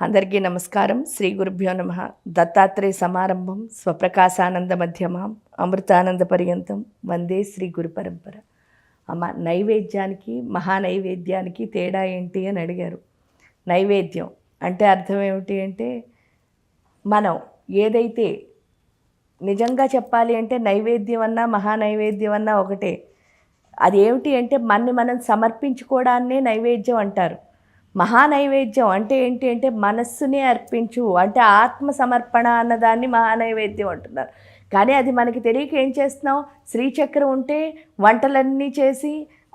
అందరికీ నమస్కారం. శ్రీ గురుభ్యో నమ. దత్తాత్రేయ సమారంభం స్వప్రకాశానంద మధ్యమాం అమృతానంద పర్యంతం. వందే శ్రీ గురు పరంపర. అమ్మ నైవేద్యానికి మహానైవేద్యానికి తేడా ఏంటి అని అడిగారు. నైవేద్యం అంటే అర్థం ఏమిటి అంటే మనం ఏదైతే నిజంగా చెప్పాలి అంటే నైవేద్యం అన్నా మహానైవేద్యం అన్నా ఒకటే. అది ఏమిటి అంటే మనని మనం సమర్పించుకోవడాన్నే నైవేద్యం అంటారు. మహానైవేద్యం అంటే ఏంటి అంటే మనస్సుని అర్పించు అంటే ఆత్మ సమర్పణ అన్నదాన్ని మహానైవేద్యం అంటున్నారు. కానీ అది మనకి తెలియక ఏం చేస్తున్నాం శ్రీచక్రం ఉంటే వంటలన్నీ చేసి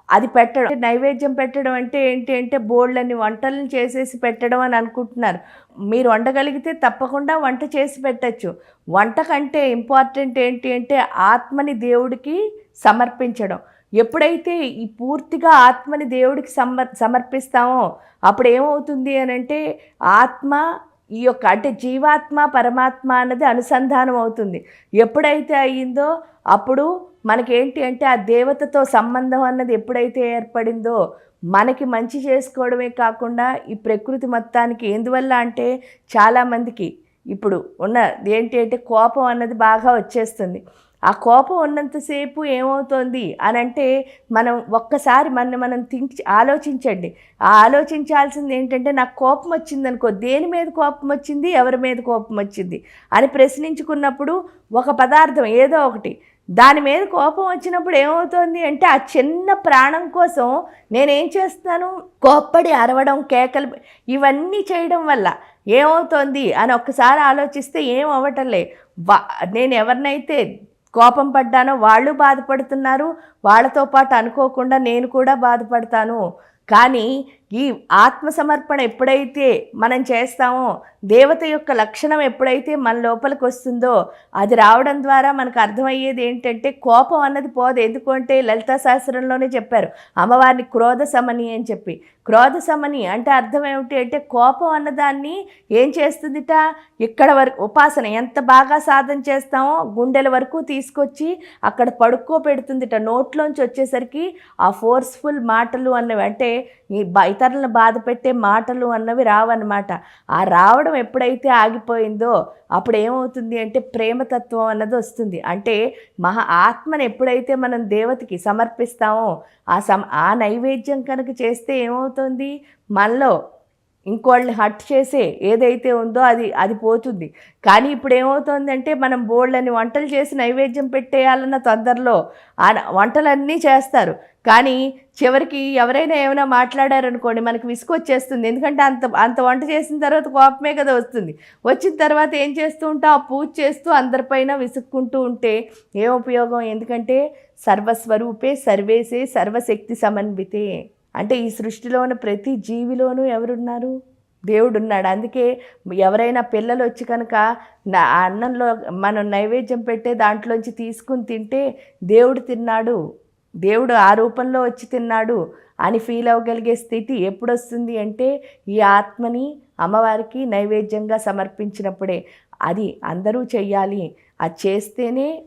అది పెట్టడం నైవేద్యం పెట్టడం అంటే ఏంటి అంటే బోల్డ్ని వంటలను చేసేసి పెట్టడం అని అనుకుంటున్నారు. మీరు వండగలిగితే తప్పకుండా వంట చేసి పెట్టచ్చు. వంట కంటే ఇంపార్టెంట్ ఏంటి అంటే ఆత్మని దేవుడికి సమర్పించడం. ఎప్పుడైతే ఈ పూర్తిగా ఆత్మని దేవుడికి సమర్ సమర్పిస్తామో అప్పుడు ఏమవుతుంది అని అంటే ఆత్మ ఈ యొక్క అంటే జీవాత్మ పరమాత్మ అన్నది అనుసంధానం అవుతుంది ఎప్పుడైతే అయ్యిందో అప్పుడు మనకేంటి అంటే ఆ దేవతతో సంబంధం అన్నది ఎప్పుడైతే ఏర్పడిందో మనకి మంచి చేసుకోవడమే కాకుండా ఈ ప్రకృతి మొత్తానికి ఎందువల్ల అంటే చాలామందికి ఇప్పుడు ఉన్న ఏంటి అంటే కోపం అన్నది బాగా వచ్చేస్తుంది. ఆ కోపం ఉన్నంతసేపు ఏమవుతోంది అని అంటే మనం ఒక్కసారి మన మనం థింక్ ఆలోచించండి. ఆలోచించాల్సింది ఏంటంటే నాకు కోపం వచ్చింది అనుకో దేని మీద కోపం వచ్చింది ఎవరి మీద కోపం వచ్చింది అని ప్రశ్నించుకున్నప్పుడు ఒక పదార్థం ఏదో ఒకటి దాని మీద కోపం వచ్చినప్పుడు ఏమవుతోంది అంటే ఆ చిన్న ప్రాణం కోసం నేనేం చేస్తాను కోప్పడి అరవడం కేకలు ఇవన్నీ చేయడం వల్ల ఏమవుతోంది అని ఒక్కసారి ఆలోచిస్తే ఏం అవ్వటంలే వా నేను ఎవరినైతే కోపం పడ్డానో వాళ్ళు బాధపడుతున్నారు. వాళ్ళతో పాటు అనుకోకుండా నేను కూడా బాధపడతాను. కానీ ఈ ఆత్మసమర్పణ ఎప్పుడైతే మనం చేస్తామో దేవత యొక్క లక్షణం ఎప్పుడైతే మన లోపలికి వస్తుందో అది రావడం ద్వారా మనకు అర్థమయ్యేది ఏంటంటే కోపం అన్నది పోదు. ఎందుకంటే లలితా శాస్త్రంలోనే చెప్పారు అమ్మవారిని క్రోధ సమని అని చెప్పి. క్రోధ సమని అంటే అర్థం ఏమిటి అంటే కోపం అన్నదాన్ని ఏం చేస్తుందిట? ఇక్కడ వరకు ఉపాసన ఎంత బాగా సాధన చేస్తామో గుండెల వరకు తీసుకొచ్చి అక్కడ పడుకో పెడుతుందిట నోట్లోంచి వచ్చేసరికి ఆ ఫోర్స్ఫుల్ మాటలు అన్నవి అంటే ఈ ఇతరులను బాధ పెట్టే మాటలు అన్నవి రావన్నమాట. ఆ రావడం ఎప్పుడైతే ఆగిపోయిందో అప్పుడు ఏమవుతుంది అంటే ప్రేమతత్వం అన్నది వస్తుంది. అంటే మహా ఆత్మను ఎప్పుడైతే మనం దేవతకి సమర్పిస్తామో ఆ సమ ఆ నైవేద్యం కనుక చేస్తే ఏమవుతుంది? మనలో ఇంకోళ్ళని హట్ చేసే ఏదైతే ఉందో అది అది పోతుంది. కానీ ఇప్పుడు ఏమవుతుందంటే మనం బోళ్ళని వంటలు చేసి నైవేద్యం పెట్టేయాలన్న తొందరలో ఆ వంటలన్నీ చేస్తారు. కానీ చివరికి ఎవరైనా ఏమైనా మాట్లాడారనుకోండి మనకి విసుకొచ్చేస్తుంది ఎందుకంటే అంత అంత వంట చేసిన తర్వాత కోపమే కదా వస్తుంది. వచ్చిన తర్వాత ఏం చేస్తూ ఉంటా? ఆ పూజ చేస్తూ అందరిపైన విసుక్కుంటూ ఉంటే ఏం ఉపయోగం? ఎందుకంటే సర్వస్వరూపే సర్వేసే సర్వశక్తి సమన్వితే. అంటే ఈ సృష్టిలో ఉన్న ప్రతి జీవిలోనూ ఎవరున్నారు? దేవుడు ఉన్నాడు అందుకే ఎవరైనా పిల్లలు వచ్చి కనుక నా అన్నంలో మనం నైవేద్యం పెట్టే దాంట్లోంచి తీసుకుని తింటే దేవుడు తిన్నాడు. దేవుడు ఆ రూపంలో వచ్చి తిన్నాడు అని ఫీల్ అవ్వగలిగే స్థితి ఎప్పుడు వస్తుంది అంటే ఈ ఆత్మని అమ్మవారికి నైవేద్యంగా సమర్పించినప్పుడే. అది అందరూ చెయ్యాలి. అది చేస్తేనే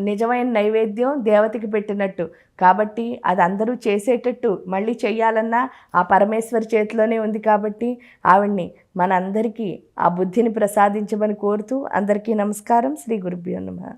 నిజమైన నైవేద్యం దేవతకి పెట్టినట్టు. కాబట్టి అది అందరూ చేసేటట్టు మళ్ళీ చెయ్యాలన్నా ఆ పరమేశ్వరి చేతిలోనే ఉంది కాబట్టి ఆవిడ్ని మనందరికీ ఆ బుద్ధిని ప్రసాదించమని కోరుతూ అందరికీ నమస్కారం. శ్రీ గురుభ్యో నమ.